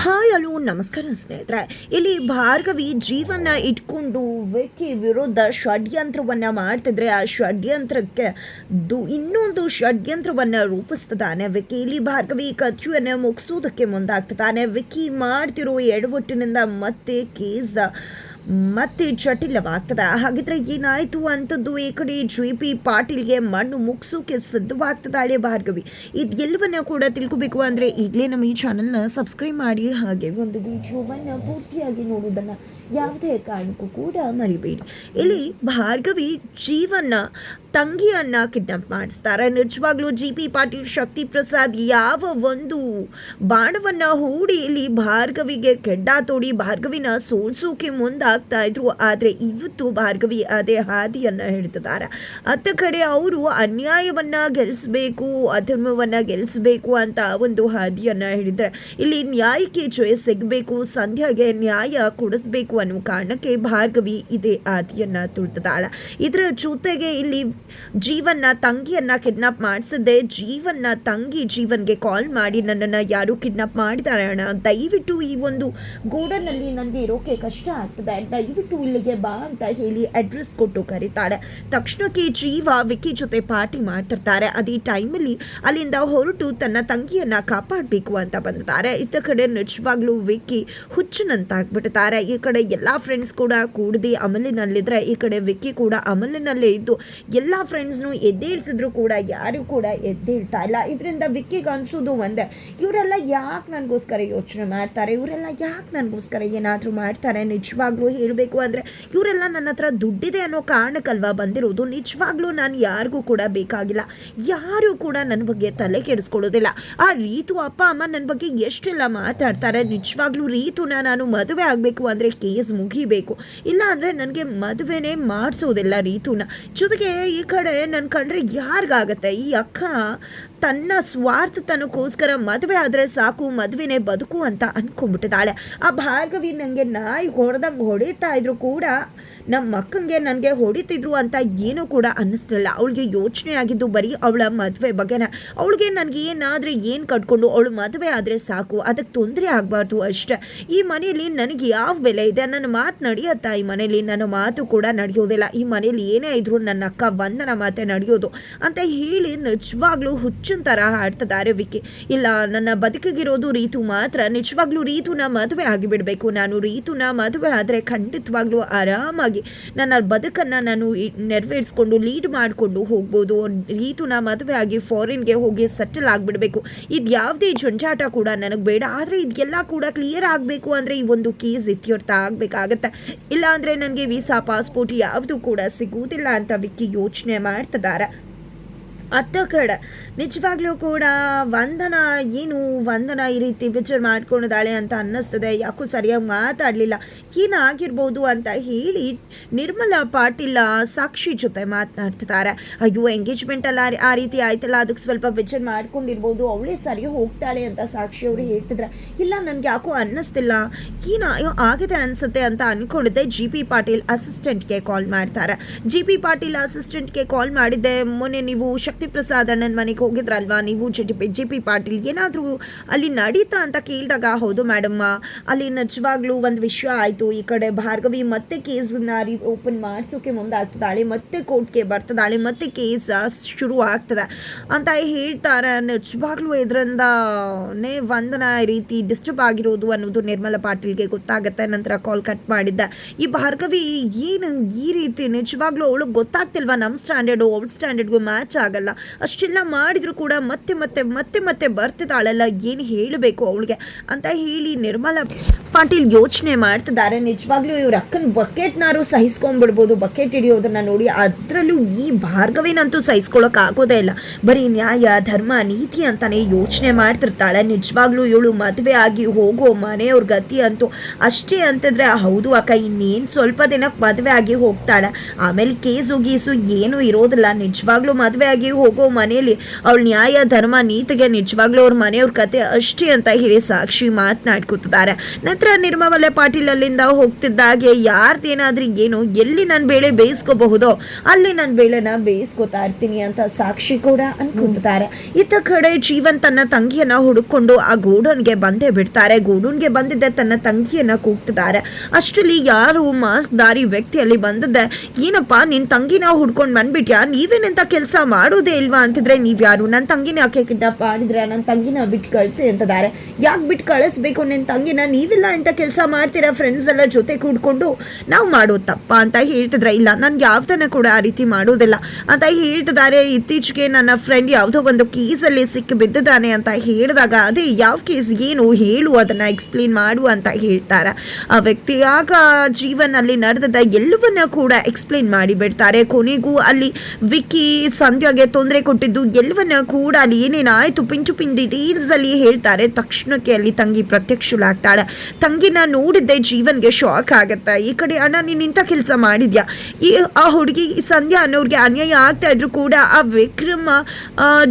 Hi hello, ನಮಸ್ಕಾರ ಸ್ನೇಹಿತರೆ. ಇಲ್ಲಿ ಭಾರ್ಗವಿ ಜೀವನ ಇಟ್ಕೊಂಡು ವ್ಯಕ್ತಿ ವಿರುದ್ಧ ಷಡ್ಯಂತ್ರವನ್ನ ಮಾಡ್ತಿದ್ರೆ ಆ ಷಡ್ಯಂತ್ರಕ್ಕೆ ದು, ಇನ್ನೊಂದು ಷಡ್ಯಂತ್ರವನ್ನ ರೂಪಿಸ್ತಿದ್ದಾನೆ ವಿಕ್ಕಿ ಇಲ್ಲಿ ಭಾರ್ಗವಿ ಕಥೆಯನ್ನು ಮುಗಿಸೋದಕ್ಕೆ ಮುಂದಾಗ್ತದಾನೆ ವಿಕ್ಕಿ ಮಾಡ್ತಿರೋ ಎಡವಟ್ಟಿನಿಂದ ಮತ್ತೆ ಕೇಸ್ ಮತ್ತೆ ಜಟಿಲವಾಗ್ತದೆ. ಹಾಗಿದ್ರೆ ಏನಾಯ್ತು ಅಂತದ್ದು ಈ ಕಡೆ ಜಿ ಪಿ ಪಾಟೀಲ್ಗೆ ಮಣ್ಣು ಮುಗಿಸೋಕೆ ಸಿದ್ಧವಾಗ್ತದಾಳೆ ಭಾರ್ಗವಿ. ಇದು ಎಲ್ಲವನ್ನ ಕೂಡ ತಿಳ್ಕೊಬೇಕು ಅಂದರೆ ಈಗಲೇ ನಮ್ಮ ಈ ಚಾನಲ್ನ ಸಬ್ಸ್ಕ್ರೈಬ್ ಮಾಡಿ ಹಾಗೆ ಒಂದು ವಿಡಿಯೋವನ್ನು ಪೂರ್ತಿಯಾಗಿ ನೋಡೋದನ್ನು ಯಾವುದೇ ಕಾರಣಕ್ಕೂ ಕೂಡ ಮರಿಬೇಡಿ. ಇಲ್ಲಿ ಭಾರ್ಗವಿ ಜೀವನ ತಂಗಿಯನ್ನ ಕಿಡ್ನಾಪ್ ಮಾಡಿಸ್ತಾರೆ. ನಿಜವಾಗ್ಲೂ ಜಿ ಪಿ ಪಾಟೀಲ್ ಶಕ್ತಿ ಪ್ರಸಾದ್ ಯಾವ ಒಂದು ಬಾಣವನ್ನ ಹೂಡಿ ಇಲ್ಲಿ ಭಾರ್ಗವಿಗೆ ಕೆಡ್ಡ ತೋಡಿ ಭಾರ್ಗವಿನ ಸೋಲ್ಸೋಕೆ ಮುಂದಾಗ್ತಾ ಇದ್ರು, ಆದರೆ ಇವತ್ತು ಭಾರ್ಗವಿ ಅದೇ ಹಾದಿಯನ್ನು ಹಿಡಿದಿದ್ದಾರೆ. ಅತ್ತ ಕಡೆ ಅವರು ಅನ್ಯಾಯವನ್ನು ಗೆಲ್ಲಿಸ್ಬೇಕು ಅಧರ್ಮವನ್ನು ಗೆಲ್ಲಿಸ್ಬೇಕು ಅಂತ ಒಂದು ಹಾದಿಯನ್ನು ಹಿಡಿದ್ರೆ, ಇಲ್ಲಿ ನ್ಯಾಯಕ್ಕೆ ಜಯ ಸಿಗಬೇಕು, ಸಂಧ್ಯಾಗೆ ನ್ಯಾಯ ಕೊಡಿಸ್ಬೇಕು ಅನ್ನೋ ಕಾರಣಕ್ಕೆ ಭಾರ್ಗವಿ ಇದೇ ಹಾದಿಯನ್ನು ತುಳಿದಿದ್ದಾಳೆ. ಇದರ ಜೊತೆಗೆ ಇಲ್ಲಿ ಜೀವನ್ನ, ತಂಗಿಯನ್ನ ಕಿಡ್ನಾಪ್ ಮಾಡಿಸದೆ, ಜೀವನ್ನ, ತಂಗಿ ಜೀವನ್ಗೆ ಕಾಲ್ ಮಾಡಿ ನನ್ನನ್ನು ಯಾರು ಕಿಡ್ನಾಪ್ ಮಾಡಿದ್ದಾರೆ ಅಣ್ಣ, ದಯವಿಟ್ಟು ಈ ಒಂದು ಗೋಡನಲ್ಲಿ ನನಗೆ ಇರೋಕೆ ಕಷ್ಟ ಆಗ್ತದೆ. ದಯವಿಟ್ಟು ಇಲ್ಲಿಗೆ ಬಾ ಅಂತ ಹೇಳಿ ಅಡ್ರೆಸ್ ಕೊಟ್ಟು ಕರೀತಾಳೆ ತಕ್ಷಣಕ್ಕೆ ಜೀವ ವಿಕ್ಕಿ ಜೊತೆ ಪಾರ್ಟಿ ಮಾಡ್ತಿರ್ತಾರೆ. ಅದೇ ಟೈಮಲ್ಲಿ ಅಲ್ಲಿಂದ ಹೊರಟು ತನ್ನ ತಂಗಿಯನ್ನ ಕಾಪಾಡಬೇಕು ಅಂತ ಬಂದಿದ್ದಾರೆ. ಇತ್ತ ಕಡೆ ನಿಜವಾಗ್ಲೂ ವಿಕ್ಕಿ ಹುಚ್ಚನಂತಾಗ್ಬಿಡ್ತಾರೆ ಈ ಕಡೆ ಎಲ್ಲ ಫ್ರೆಂಡ್ಸ್ ಕೂಡ ಕೂಡದೆ ಅಮಲಿನಲ್ಲಿದ್ರೆ, ಈ ಕಡೆ ವಿಕ್ಕಿ ಕೂಡ ಅಮಲಿನಲ್ಲೇ ಇದ್ದು, ಎಲ್ಲ ಫ್ರೆಂಡ್ಸ್ನು ಎದ್ದೇಳ್ಸಿದ್ರು ಕೂಡ ಯಾರು ಕೂಡ ಎದ್ದೇಳ್ತಾ ಇಲ್ಲ. ಇದರಿಂದ ವಿಕ್ಕಿಗೆ ಅನ್ಸೋದು ಒಂದೇ, ಇವರೆಲ್ಲ ಯಾಕೆ ನನಗೋಸ್ಕರ ಯೋಚನೆ ಮಾಡ್ತಾರೆ? ಇವರೆಲ್ಲ ಯಾಕೆ ನನಗೋಸ್ಕರ ಏನಾದರೂ ಮಾಡ್ತಾರೆ? ನಿಜವಾಗ್ಲೂ ಹೇಳಬೇಕು ಅಂದರೆ ಇವರೆಲ್ಲ ನನ್ನ ಹತ್ರ ದುಡ್ಡಿದೆ ಅನ್ನೋ ಕಾರಣಕ್ಕಲ್ವ ಬಂದಿರೋದು? ನಿಜವಾಗ್ಲೂ ನಾನು ಯಾರಿಗೂ ಕೂಡ ಬೇಕಾಗಿಲ್ಲ. ಯಾರೂ ಕೂಡ ನನ್ನ ಬಗ್ಗೆ ತಲೆ ಕೆಡಿಸ್ಕೊಳ್ಳೋದಿಲ್ಲ. ಆ ರೀತು ಅಪ್ಪ, ಅಮ್ಮ ನನ್ನ ಬಗ್ಗೆ ಎಷ್ಟೆಲ್ಲ ಮಾತಾಡ್ತಾರೆ? ನಿಜವಾಗ್ಲೂ ರೀತುನ ನಾನು ಮದುವೆ ಆಗಬೇಕು ಅಂದರೆ ಕೇಸ್ ಮುಗಿಬೇಕು. ಇಲ್ಲ ಅಂದರೆ ನನಗೆ ಮದುವೆನೇ ಮಾಡಿಸೋದಿಲ್ಲ ರೀತುನ. ಜೊತೆಗೆ ಈ ಕಡೆ ನನ್ನ ಕಂಡ್ರೆ ಯಾರಿಗಾಗತ್ತೆ? ಈ ಅಕ್ಕ ತನ್ನ ಸ್ವಾರ್ಥ ಸ್ವಾರ್ಥತನಕ್ಕೋಸ್ಕರ ಮದುವೆ ಆದರೆ ಸಾಕು, ಮದುವೆನೇ ಬದುಕು ಅಂತ ಅನ್ಕೊಂಡ್ಬಿಟ್ಟಿದ್ದಾಳೆ. ಆ ಭಾರ್ಗವಿ ನನಗೆ ನಾಯಿ ಹೊಡೆದಂಗೆ ಹೊಡಿತಾ ಇದ್ರು ಕೂಡ ನಮ್ಮ ಅಕ್ಕಂಗೆ ನನಗೆ ಹೊಡಿತಿದ್ರು ಅಂತ ಏನೂ ಕೂಡ ಅನ್ನಿಸ್ಲಿಲ್ಲ. ಅವಳಿಗೆ ಯೋಚನೆ ಆಗಿದ್ದು ಬರೀ ಅವಳ ಮದುವೆ ಬಗ್ಗೆನ. ಅವಳಿಗೆ ನನಗೆ ಏನಾದರೆ ಏನು ಕಟ್ಕೊಂಡು ಅವಳು ಮದುವೆ ಆದರೆ ಸಾಕು, ಅದಕ್ಕೆ ತೊಂದರೆ ಆಗಬಾರ್ದು ಅಷ್ಟೇ. ಈ ಮನೆಯಲ್ಲಿ ನನಗೆ ಯಾವ ಬೆಲೆ ಇದೆ? ನನ್ನ ಮಾತು ನಡೆಯುತ್ತಾ ಈ ಮನೆಯಲ್ಲಿ ನನ್ನ ಮಾತು ಕೂಡ ನಡೆಯೋದಿಲ್ಲ. ಈ ಮನೆಯಲ್ಲಿ ಏನೇ ಇದ್ರು ನನ್ನ ಅಕ್ಕ ವಂದನ ಮಾತೆ ನಡೆಯೋದು ಅಂತ ಹೇಳಿ ನಿಜವಾಗ್ಲೂ ಹುಚ್ಚಿನ ಥರ ಹಾಡ್ತಿದ್ದಾರೆ ವಿಕ್ಕಿ. ಇಲ್ಲ, ನನ್ನ ಬದುಕಿಗಿರೋದು ರೀತು ಮಾತ್ರ. ನಿಜವಾಗ್ಲೂ ರೀತುನ ಮದುವೆ ಆಗಿಬಿಡಬೇಕು. ನಾನು ರೀತುನ ಮದುವೆ ಆದರೆ ಖಂಡಿತವಾಗ್ಲೂ ಆರಾಮಾಗಿ ನನ್ನ ಬದುಕನ್ನು ನಾನು ನೆರವೇರಿಸ್ಕೊಂಡು ಲೀಡ್ ಮಾಡಿಕೊಂಡು ಹೋಗ್ಬೋದು. ರೀತುನ ಮದುವೆ ಆಗಿ ಫಾರಿನ್ಗೆ ಹೋಗಿ ಸೆಟಲ್ ಆಗಿಬಿಡಬೇಕು. ಇದು ಯಾವುದೇ ಜಂಜಾಟ ಕೂಡ ನನಗೆ ಬೇಡ. ಆದರೆ ಇದೆಲ್ಲ ಕೂಡ ಕ್ಲಿಯರ್ ಆಗಬೇಕು ಅಂದರೆ ಈ ಒಂದು ಕೇಸ್ ಇತ್ಯರ್ಥ ಆಗಬೇಕಾಗತ್ತೆ. ಇಲ್ಲ ಅಂದರೆ ನನಗೆ ವೀಸಾ, ಪಾಸ್ಪೋರ್ಟ್ ಯಾವುದು ಕೂಡ ಸಿಗುವುದಿಲ್ಲ ಅಂತ ವಿಕ್ಕಿ ಯೋಚನೆ ಮಾಡ್ತಿದ್ದಾರೆ. ಅತ್ತ ಕಡೆ. ನಿಜವಾಗ್ಲೂ ಕೂಡ ವಂದನ, ಏನು ವಂದನ ಈ ರೀತಿ ಪಿಕ್ಚರ್ ಮಾಡ್ಕೊಂಡಿದ್ದಾಳೆ ಅಂತ ಅನ್ನಿಸ್ತದೆ. ಯಾಕೋ ಸರಿಯಾಗಿ ಮಾತಾಡಲಿಲ್ಲ. ಏನಾಗಿರ್ಬೋದು ಅಂತ ಹೇಳಿ ನಿರ್ಮಲಾ ಪಾಟೀಲ ಸಾಕ್ಷಿ ಜೊತೆ ಮಾತನಾಡ್ತಿದ್ದಾರೆ. ಅಯ್ಯೋ ಎಂಗೇಜ್ಮೆಂಟಲ್ಲ ಆ ರೀತಿ ಆಯ್ತಲ್ಲ, ಅದಕ್ಕೆ ಸ್ವಲ್ಪ ಪಿಕ್ಚರ್ ಮಾಡ್ಕೊಂಡಿರ್ಬೋದು. ಅವಳೇ ಸರಿ ಹೋಗ್ತಾಳೆ ಅಂತ ಸಾಕ್ಷಿ ಅವರು ಹೇಳ್ತಿದ್ರೆ. ಇಲ್ಲ, ನನಗೆ ಯಾಕೋ ಅನ್ನಿಸ್ತಿಲ್ಲ. ಏನ, ಅಯ್ಯೋ, ಆಗಿದೆ ಅನಿಸುತ್ತೆ ಅಂತ ಅಂದ್ಕೊಂಡಿದ್ದೆ ಜಿ ಪಿ ಪಾಟೀಲ್ ಅಸಿಸ್ಟೆಂಟ್ಗೆ ಕಾಲ್ ಮಾಡ್ತಾರೆ. ಜಿ ಪಿ ಪಾಟೀಲ್ ಅಸಿಸ್ಟೆಂಟ್ಗೆ ಕಾಲ್ ಮಾಡಿದ್ದೆ. ಮೊನ್ನೆ ನೀವು ಶಕ್ತಿ ಪ್ರಸಾದ್ ಅಣ್ಣನ ಮನೆಗೆ ಹೋಗಿದ್ರಲ್ವಾ? ನೀವು G P G P Patil ಏನಾದರೂ ಅಲ್ಲಿ ನಡೀತಾ ಅಂತ ಕೇಳಿದಾಗ ಹೌದು ಮೇಡಮ್ಮ. ಅಲ್ಲಿ ನಿಜವಾಗ್ಲೂ ಒಂದು ವಿಷಯ ಆಯಿತು. ಈ ಕಡೆ ಭಾರ್ಗವಿ ಮತ್ತೆ ಕೇಸನ್ನ ರೀ ಓಪನ್ ಮಾಡಿಸೋಕೆ ಮುಂದಾಗ್ತದಾಳೆ ಮತ್ತೆ ಕೋರ್ಟ್ಗೆ ಬರ್ತದಾಳೆ. ಮತ್ತೆ ಕೇಸ್ ಶುರು ಆಗ್ತದೆ ಅಂತ ಹೇಳ್ತಾರೆ. ನಿಜವಾಗ್ಲೂ ಇದರಿಂದನೇ ವಂದನ ರೀತಿ ಡಿಸ್ಟರ್ಬ್ ಆಗಿರೋದು ಅನ್ನೋದು ನಿರ್ಮಲ ಪಾಟೀಲ್ಗೆ ಗೊತ್ತಾಗುತ್ತೆ. ನಂತರ ಕಾಲ್ ಕಟ್ ಮಾಡಿದ್ದೆ. ಈ ಭಾರ್ಗವಿ ಏನು ಈ ರೀತಿ ನಿಜವಾಗ್ಲೂ ಅವಳಿಗೆ ಗೊತ್ತಾಗ್ತಿಲ್ವಾ? ನಮ್ಮ ಸ್ಟ್ಯಾಂಡರ್ಡು ಓಲ್ಡ್ ಸ್ಟ್ಯಾಂಡರ್ಡ್ಗೂ ಮ್ಯಾಚ್ ಆಗಲ್ಲ. ಅಷ್ಟೆಲ್ಲ ಮಾಡಿದ್ರು ಕೂಡ ಮತ್ತೆ ಮತ್ತೆ ಮತ್ತೆ ಮತ್ತೆ ಬರ್ತಿದ್ದಾಳಲ್ಲ ಏನು ಹೇಳಬೇಕು ಅವಳಿಗೆ? ಅಂತ ಹೇಳಿ ನಿರ್ಮಲಾ ಪಾಟೀಲ್ ಯೋಚನೆ ಮಾಡ್ತಿದ್ದಾರೆ. ನಿಜವಾಗ್ಲೂ ಇವ್ರ ಅಕ್ಕನ ಬಕೆಟ್ನಾರು ಸಹಿಸ್ಕೊಂಡ್ಬಿಡ್ಬೋದು. ಬಕೆಟ್ ಹಿಡಿಯೋದನ್ನ ನೋಡಿ ಅದರಲ್ಲೂ ಈ ಭಾರ್ಗವೇನಂತೂ ಸಹಿಸ್ಕೊಳಕ್ ಆಗೋದೇ ಇಲ್ಲ. ಬರೀ ನ್ಯಾಯ, ಧರ್ಮ, ನೀತಿ ಅಂತಾನೆ ಯೋಚನೆ ಮಾಡ್ತಿರ್ತಾಳೆ. ನಿಜವಾಗ್ಲೂ ಇವಳು ಮದುವೆ ಆಗಿ ಹೋಗೋ ಮನೆಯವ್ರ ಗತಿ ಅಂತೂ ಅಷ್ಟೇ ಅಂತಂದ್ರೆ ಹೌದು ಅಕ್ಕ, ಇನ್ನೇನು ಸ್ವಲ್ಪ ದಿನಕ್ಕೆ ಮದುವೆ ಆಗಿ ಹೋಗ್ತಾಳೆ. ಆಮೇಲೆ ಕೇಸು ಗೀಸು ಏನೂ ಇರೋದಿಲ್ಲ. ನಿಜವಾಗ್ಲೂ ಮದುವೆ ಆಗಿ ಹೋಗೋ ಮನೆಯಲ್ಲಿ ಅವಳು ನ್ಯಾಯ, ಧರ್ಮ, ನೀತಿಗೆ ನಿಜವಾಗ್ಲೂ ಅವ್ರ ಮನೆಯವ್ರ ಕತೆ ಅಷ್ಟೇ ಅಂತ ಹೇಳಿ ಸಾಕ್ಷಿ ಮಾತನಾಡ್ಕೊತಿದ್ದಾರೆ. ನಂತರ ನಿರ್ಮವಲೆ ಪಾಟೀಲ್ ಅಲ್ಲಿಂದ ಹೋಗ್ತಿದ್ದಾಗೆ ಯಾರ್ದೇನಾದ್ರೂ ಏನು ಎಲ್ಲಿ ನನ್ನ ಬೇಳೆ ಬೇಯಿಸ್ಕೋಬಹುದೋ, ಅಲ್ಲಿ ನನ್ನ ಬೇಳೆನ ಬೇಯಿಸ್ಕೋತಾ ಇರ್ತೀನಿ ಅಂತ ಸಾಕ್ಷಿ ಕೂಡ ಅನ್ಕೊಂತಾರೆ ಇತ್ತ ಕಡೆ ಜೀವನ್ ತನ್ನ ತಂಗಿಯನ್ನ ಹುಡುಕೊಂಡು ಆ ಗೋಡನ್ಗೆ ಬಂದೇ ಬಿಡ್ತಾರೆ. ಗೋಡನ್ಗೆ ಬಂದಿದ್ದೆ ತನ್ನ ತಂಗಿಯನ್ನ ಕೂಗ್ತಿದ್ದಾರೆ. ಅಷ್ಟರಲ್ಲಿ ಯಾರು ಮಾಸ್ಕ್ ದಾರಿ ವ್ಯಕ್ತಿ ಅಲ್ಲಿ ಬಂದಿದ್ದೆ, ಏನಪ್ಪ, ನಿನ್ ತಂಗಿನ ಹುಡ್ಕೊಂಡ್ ಬಂದ್ಬಿಟ್ಯಾ? ನೀವೇನೆಂತ ಕೆಲಸ ಮಾಡೋದೇ ಇಲ್ವಾ? ಅಂತಿದ್ರೆ ನೀವ್ ಯಾರು ನನ್ನ ತಂಗಿನ ಯಾಕೆ ಕಿಡ್ನಾಪ್ ಮಾಡಿದ್ರೆ? ನನ್ನ ತಂಗಿನ ಬಿಟ್ಟು ಕಳ್ಸಿ ಅಂತಿದ್ದಾರೆ. ಯಾಕೆ ಬಿಟ್ಟು ಕಳಿಸ್ಬೇಕು? ನಿನ್ ತಂಗಿನ ನೀವಿಲ್ಲ ಇಂಥ ಕೆಲಸ ಮಾಡ್ತೀರಾ ಫ್ರೆಂಡ್ಸ್ ಎಲ್ಲ ಜೊತೆ ಕೂಡ್ಕೊಂಡು? ನಾವು ಮಾಡೋ ತಪ್ಪ ಅಂತ ಹೇಳ್ತಿದ್ರೆ? ಇಲ್ಲ ನನ್ಗೆ ಯಾವ್ದನ್ನ ಕೂಡ ಆ ರೀತಿ ಮಾಡೋದಿಲ್ಲ ಅಂತ ಹೇಳ್ತಿದ್ದಾರೆ. ಇತ್ತೀಚೆಗೆ ನನ್ನ ಫ್ರೆಂಡ್ ಯಾವುದೋ ಒಂದು ಕೇಸಲ್ಲಿ ಸಿಕ್ಕಿ ಬಿದ್ದಿದ್ದಾನೆ ಅಂತ ಹೇಳಿದಾಗ ಅದೇ ಯಾವ ಕೇಸ್ ಏನು ಹೇಳು, ಅದನ್ನ ಎಕ್ಸ್ಪ್ಲೇನ್ ಮಾಡು ಅಂತ ಹೇಳ್ತಾರೆ. ಆ ವ್ಯಕ್ತಿ ಆಗ ಜೀವನಲ್ಲಿ ನಡೆದ ಎಲ್ಲವನ್ನ ಕೂಡ ಎಕ್ಸ್ಪ್ಲೇನ್ ಮಾಡಿ ಬಿಡ್ತಾರೆ. ಕೊನೆಗೂ ಅಲ್ಲಿ ವಿಕ್ಕಿ ಸಂಧ್ಯಾಗೆ ತೊಂದರೆ ಕೊಟ್ಟಿದ್ದು ಎಲ್ಲವನ್ನ ಕೂಡ ಅಲ್ಲಿ ಏನೇನಾಯ್ತು, ಪಿಂಚು ಪಿನ್ ಡೀಟೇಲ್ಸ್ ಅಲ್ಲಿ ಹೇಳ್ತಾರೆ. ತಕ್ಷಣಕ್ಕೆ ಅಲ್ಲಿ ತಂಗಿ ಪ್ರತ್ಯಕ್ಷಳಾಗ್ತಾಳೆ. ತಂಗಿನ ನೋಡಿದ್ದೆ ಜೀವನ್ಗೆ ಶಾಕ್ ಆಗತ್ತೆ. ಈ ಕಡೆ ಅಣ್ಣ, ನೀನು ಇಂಥ ಕೆಲಸ ಮಾಡಿದ್ಯಾ? ಈ, ಆ ಹುಡುಗಿ ಸಂಧ್ಯಾ ಅನ್ನೋರಿಗೆ ಅನ್ಯಾಯ ಆಗ್ತಾ ಇದ್ರು ಕೂಡ ಆ ವಿಕ್ರಮ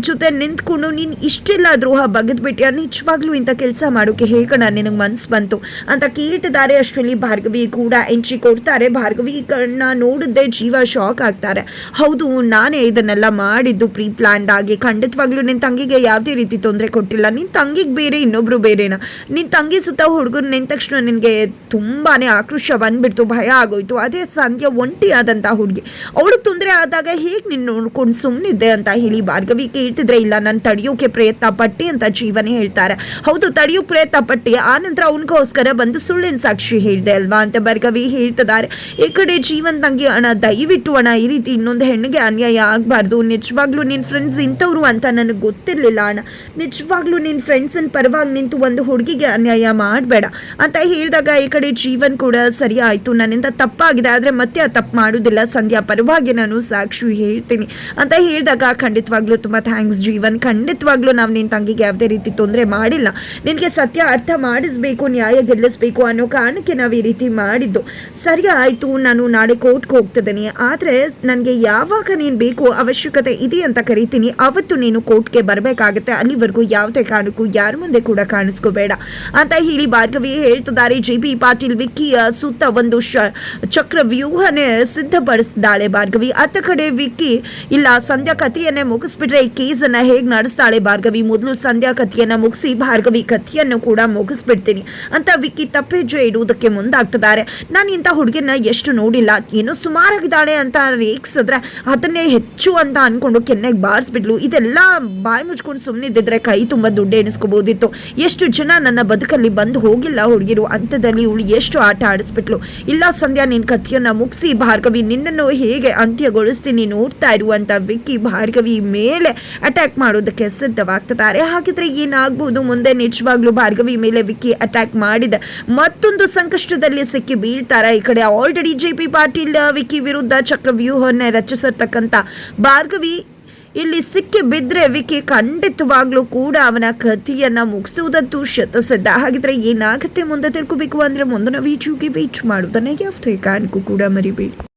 ಜೊತೆ ನಿಂತ್ಕೊಂಡು ನೀನ್ ಇಷ್ಟೆಲ್ಲ ದ್ರೋಹ ಬಗೆದ್ಬಿಟ್ಟಿಯಾ ನಿಜವಾಗ್ಲೂ ಇಂಥ ಕೆಲಸ ಮಾಡೋಕೆ ಹೇಗಣ ನಿನಗೆ ಮನ್ಸು ಬಂತು. ಅಂತ ಕೇಳ್ತಿದ್ದಾರೆ ಅಷ್ಟರಲ್ಲಿ ಭಾರ್ಗವಿ ಕೂಡ ಎಂಟ್ರಿ ಕೊಡ್ತಾರೆ. ಭಾರ್ಗವಿ ಕಣ್ಣ ನೋಡಿದ್ದೆ ಜೀವ ಶಾಕ್ ಆಗ್ತಾರೆ. ಹೌದು, ನಾನೇ ಇದನ್ನೆಲ್ಲ ಮಾಡಿದ್ದು ಪ್ರೀ ಪ್ಲಾನ್ಡ್ ಆಗಿ. ಖಂಡಿತವಾಗ್ಲೂ ನಿನ್ನ ತಂಗಿಗೆ ಯಾವುದೇ ರೀತಿ ತೊಂದರೆ ಕೊಟ್ಟಿಲ್ಲ. ನಿನ್ನ ತಂಗಿಗೆ ಬೇರೆ ಇನ್ನೊಬ್ರು ಬೇರೆನಾ? ನಿನ್ನ ತಂಗಿ ಸುತ್ತ ಹುಡುಗರು ನಿಂತ ತಕ್ಷಣ ನಿನಗೆ ತುಂಬಾ ಆಕ್ರೋಶ ಬಂದ್ಬಿಡ್ತು, ಭಯ ಆಗೋಯ್ತು. ಅದೇ ಸಂಧ್ಯ ಒಂಟಿ ಆದಂಥ ಹುಡುಗಿ. ಅವಳು ತೊಂದರೆ ಆದಾಗ ಹೇಗೆ ನಿನ್ನ ನೋಡ್ಕೊಂಡು ಸುಮ್ಮನಿದ್ದೆ ಅಂತ ಹೇಳಿ ಭಾರ್ಗವಿ ಕೇಳ್ತಿದ್ರೆ, ಇಲ್ಲ, ನಾನು ತಡೆಯೋಕೆ ಪ್ರಯತ್ನ ಪಟ್ಟಿ ಅಂತ ಜೀವನೇ ಹೇಳ್ತಾರೆ. ಹೌದು ತಡೆಯೋಕೆ ಪ್ರಯತ್ನ ಪಟ್ಟಿ. ಆನಂತರ ನಂತರ ಅವನಿಗೋಸ್ಕರ ಬಂದು ಸುಳ್ಳಿನ ಸಾಕ್ಷಿ ಹೇಳಿದೆ ಅಲ್ವಾ? ಅಂತ ಭಾರ್ಗವಿ ಹೇಳ್ತಿದ್ದಾರೆ. ಈ ಕಡೆ ಜೀವನ್ ತಂಗಿ ಅಣ್ಣ ದಯವಿಟ್ಟು ಅಣ್ಣ ಈ ರೀತಿ ಇನ್ನೊಂದು ಹೆಣ್ಣಿಗೆ ಅನ್ಯಾಯ ಆಗಬಾರ್ದು. ನಿಜವಾಗ್ಲೂ ನಿನ್ನ ಫ್ರೆಂಡ್ಸ್ ಇಂಥವ್ರು ಅಂತ ನನಗೆ ಗೊತ್ತಿರಲಿಲ್ಲ ಅಣ್ಣ ನಿಜವಾಗ್ಲೂ ನಿನ್ನ ಫ್ರೆಂಡ್ಸನ್ನ ಪರವಾಗಿ ನಿಂತು ಒಂದು ಹುಡುಗಿಗೆ ಅನ್ಯಾಯ ಮಾಡಬೇಡ. ಅಂತ ಹೇಳಿದಾಗ ಈ ಕಡೆ ಜೀವನ್ ಕೂಡ ಸರಿ ಆಯಿತು, ನನ್ನಿಂದ ತಪ್ಪಾಗಿದೆ, ಆದ್ರೆ ಮತ್ತೆ ಆ ತಪ್ಪು ಮಾಡೋದಿಲ್ಲ. ಸಂಧ್ಯಾ, ಪರವಾಗಿ ನಾನು ಸಾಕ್ಷಿ ಹೇಳ್ತೀನಿ ಅಂತ ಹೇಳಿದಾಗ ಖಂಡಿತವಾಗ್ಲೂ ತುಂಬಾ ಥ್ಯಾಂಕ್ಸ್ ಜೀವನ್. ಖಂಡಿತವಾಗ್ಲೂ ನಾವು ನಿನ್ ತಂಗಿಗೆ ಯಾವುದೇ ರೀತಿ ತೊಂದರೆ ಮಾಡಿಲ್ಲ. ನಿನಗೆ ಸತ್ಯ ಅರ್ಥ ಮಾಡಿಸ್ಬೇಕು, ನ್ಯಾಯ ಗೆಲ್ಲಿಸ್ಬೇಕು ಅನ್ನೋ ಕಾರಣಕ್ಕೆ ನಾವು ಈ ರೀತಿ ಮಾಡಿದ್ದು. ಸರಿ ಆಯಿತು, ನಾನು ನಾಳೆ ಕೋರ್ಟ್ಗೆ ಹೋಗ್ತಿದ್ದೀನಿ. ಆದ್ರೆ ನನಗೆ ಯಾವಾಗ ನೀನು ಬೇಕು ಅವಶ್ಯಕತೆ ಇದೆ ಅಂತ ಕರಿತೀನಿ. ಅವತ್ತು ನೀನು ಕೋರ್ಟ್ಗೆ ಬರಬೇಕಾಗುತ್ತೆ. ಅಲ್ಲಿವರೆಗೂ ಯಾವುದೇ ಕಾರಣಕ್ಕೂ ಯಾರ ಮುಂದೆ ಕೂಡ ಕಾಣಿಸ್ಕೋಬೇಡ ಅಂತ ಹೇಳಿ ಭಾರ್ಗವಿ ಹೇಳ್ತಿದ್ದಾರೆ. ಜೆ ಬಿ ಪಾಟೀಲ್ ವಿಕ್ಕಿಯ ಸುತ್ತ ಒಂದು ಚಕ್ರ ವ್ಯೂಹನೇ ಸಿದ್ಧಪಡಿಸಿದ್ದಾಳೆ ಭಾರ್ಗವಿ. ಅತ್ತ ಕಡೆ ವಿಕ್ಕಿ, ಇಲ್ಲ, ಸಂಧ್ಯಾ ಕಥೆಯನ್ನೇ ಮುಗಿಸ್ಬಿಟ್ರೆ ಈ ಕೇಸನ್ನ ಹೇಗೆ ನಡೆಸ್ತಾಳೆ ಭಾರ್ಗವಿ? ಮೊದಲು ಸಂಧ್ಯಾ ಕಥೆಯನ್ನ ಮುಗಿಸಿ ಭಾರ್ಗವಿ ಕಥೆಯನ್ನು ಕೂಡ ಮುಗಿಸ್ಬಿಡ್ತೀನಿ. ಅಂತ ವಿಕ್ಕಿ ತಪ್ಪೆಜ್ಜೆ ಇಡುವುದಕ್ಕೆ ಮುಂದಾಗ್ತಿದ್ದಾರೆ. ನಾನು ಇಂಥ ಹುಡುಗಿನ ಎಷ್ಟು ನೋಡಿಲ್ಲ. ಏನೋ ಸುಮಾರಾಗಿದ್ದಾಳೆ ಅಂತ ರೇಗಿಸಿದ್ರೆ ಅದನ್ನೇ ಹೆಚ್ಚು ಅಂತ ಅನ್ಕೊಂಡು ಕೆನ್ನೆಗೆ ಬಾರಿಸ್ಬಿಡ್ಲು ಇದೆಲ್ಲ ಬಾಯಿ ಮುಚ್ಕೊಂಡು ಸುಮ್ಮನಿದ್ದಿದ್ರೆ ಕೈ ತುಂಬ ದುಡ್ಡು ಎಣಿಸ್ಕೋಬೋದಿತ್ತು. ಎಷ್ಟು ಜನ ನನ್ನ ಬದುಕಲ್ಲಿ ಬಂದು ಹೋಗಿಲ್ಲ ಹುಡುಗಿರು ಅಂತದಲ್ಲಿ ಇವಳು ಎಷ್ಟು ಆಟ ಆಡಿಸ್ಬಿಟ್ಲು. ಇಲ್ಲ ಸಂಧ್ಯಾ ನಿನ್ನ ಕಥೆಯನ್ನ ಮುಗಿಸಿ ಭಾರ್ಗವಿ, ನಿನ್ನನ್ನು ಹೇಗೆ ಅಂತ್ಯಗೊಳಿಸ್ತೀನಿ ನೋಡ್ತಾ ಇರುವಂತ ವಿಕ್ಕಿ ಭಾರ್ಗವಿ ಮೇಲೆ ಅಟ್ಯಾಕ್ ಮಾಡೋದಕ್ಕೆ ಸಿದ್ಧವಾಗ್ತಿದ್ದಾರೆ. ಹಾಗಿದ್ರೆ ಏನಾಗ್ಬೋದು? ಮುಂದೆ ನಿಜವಾಗ್ಲೂ ಭಾರ್ಗವಿ ಮೇಲೆ ವಿಕ್ಕಿ ಅಟ್ಯಾಕ್ ಮಾಡಿದ. ಮತ್ತೊಂದು ಸಂಕಷ್ಟದಲ್ಲಿ ಸಿಕ್ಕಿ ಬೀಳ್ತಾರೆ. ಈ ಕಡೆ already J P Patil Vicky ವಿರುದ್ಧ ಚಕ್ರವ್ಯೂಹವನ್ನೇ ರಚಿಸಿರ್ತಕ್ಕಂಥ ಭಾರ್ಗವಿ ಇಲ್ಲಿ ಸಿಕ್ಕಿ ಬಿದ್ರೆ ವಿಕಿ ಖಂಡಿತವಾಗ್ಲೂ ಕೂಡ ಅವನ ಕಥೆಯನ್ನ ಮುಗಿಸುವುದಂತೂ ಶತಸಿದ್ಧ. ಹಾಗಿದ್ರೆ ಏನಾಗುತ್ತೆ ಮುಂದೆ ತಿಳ್ಕೊಬೇಕು ಅಂದ್ರೆ ಮುಂದಿನ ವೀಚುಗೆ ವೀಚ್ ಮಾಡುವುದನ್ನ ಯಾವುದೇ ಕಾರಣಕ್ಕೂ ಕೂಡ ಮರಿಬೇಡಿ